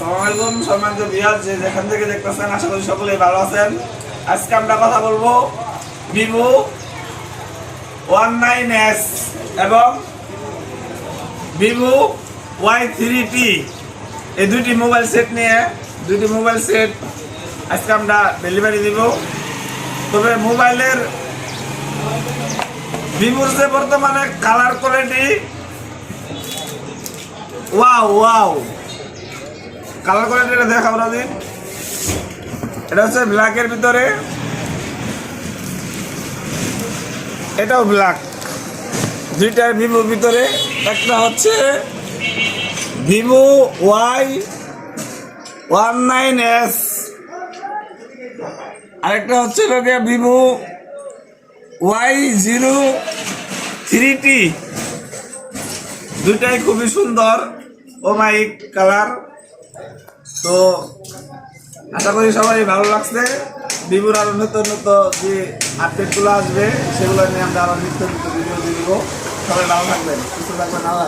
সম্মানিত বিহার যে যেখান থেকে দেখতেছেন, আশা করি সকলেই ভালো আছেন। আজকে আমরা কথা বলব ভিভো ওয়ান নাইন এস এবং ভিভো ওয়াই থ্রি টি। এই দুইটি মোবাইল সেট নিয়ে, দুইটি মোবাইল সেট আজকে আমরা ডেলিভারি দিব। তবে মোবাইলের ভিভোর যে বর্তমানে colour quality wow wow colour কোয়ালিটিটা দেখাবো না দিন এটা হচ্ছে ব্ল্যাকের ভিতরে। এটাও ব্ল্যাক দুইটার ভিভোর ভিতরে। একটা হচ্ছে Vivo Y one nine S. আরেকটা হচ্ছে Vivo Y zero three T. দুইটাই খুবই সুন্দর। Oh my colour. তো আশা করি সবাই ভালো লাগছে। বিবুর আরও নতুন নতুন যে আপডেটগুলো আসবে, সেগুলো নিয়ে আমরা আরও নিত্য নিত্য ভিডিও দিব। সবাই ভালো থাকবেন, সুস্থ থাকবেন, আল্লাহ